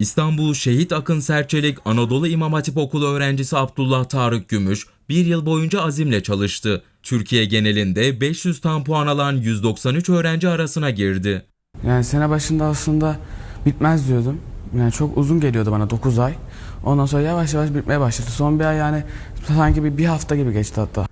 İstanbul Şehit Akın Serçelik Anadolu İmam Hatip Okulu öğrencisi Abdullah Tarık Gümüş bir yıl boyunca azimle çalıştı. Türkiye genelinde 500 tam puan alan 193 öğrenci arasına girdi. Yani sene başında aslında bitmez diyordum. Yani çok uzun geliyordu bana 9 ay. Ondan sonra yavaş yavaş bitmeye başladı. Son bir ay yani sanki bir, bir hafta gibi geçti hatta.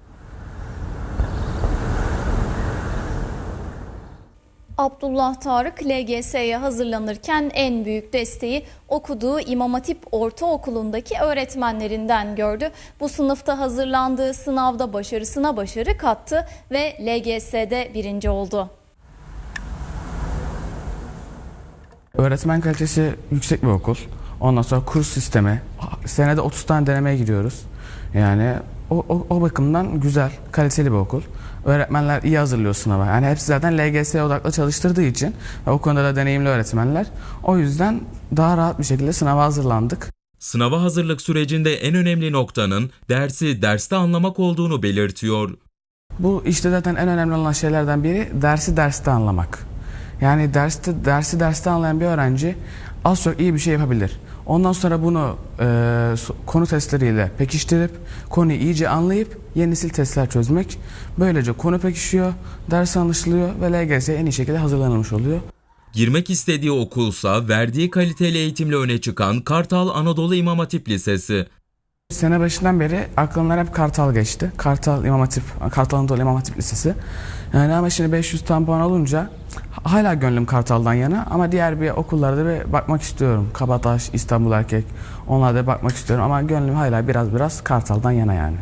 Abdullah Tarık LGS'ye hazırlanırken en büyük desteği okuduğu İmam Hatip Ortaokulu'ndaki öğretmenlerinden gördü. Bu sınıfta hazırlandığı sınavda başarısına başarı kattı ve LGS'de birinci oldu. Öğretmen kalitesi yüksek bir okul. Ondan sonra kurs sistemi. Senede 30 tane denemeye giriyoruz. Yani o, o, o bakımdan güzel, kaliteli bir okul. Öğretmenler iyi hazırlıyor sınava. Yani hepsi zaten LGS'ye odaklı çalıştırdığı için ve o konuda da deneyimli öğretmenler. O yüzden daha rahat bir şekilde sınava hazırlandık. Sınava hazırlık sürecinde en önemli noktanın dersi derste anlamak olduğunu belirtiyor. Bu işte zaten en önemli olan şeylerden biri dersi derste anlamak. Yani derste dersi derste anlayan bir öğrenci az çok iyi bir şey yapabilir. Ondan sonra bunu e, konu testleriyle pekiştirip konuyu iyice anlayıp yeni nesil testler çözmek. Böylece konu pekişiyor, ders anlaşılıyor ve LGS'ye en iyi şekilde hazırlanılmış oluyor. Girmek istediği okulsa verdiği kaliteli eğitimle öne çıkan Kartal Anadolu İmam Hatip Lisesi. Sene başından beri aklımdan hep Kartal geçti. Kartal İmam Hatip, Kartal Anadolu İmam Hatip Lisesi. Yani ama şimdi 500 tam puan alınca hala gönlüm Kartal'dan yana ama diğer bir okullarda bir bakmak istiyorum. Kabataş, İstanbul Erkek onlarda bakmak istiyorum ama gönlüm hala biraz biraz Kartal'dan yana yani.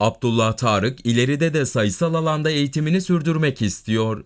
Abdullah Tarık ileride de sayısal alanda eğitimini sürdürmek istiyor.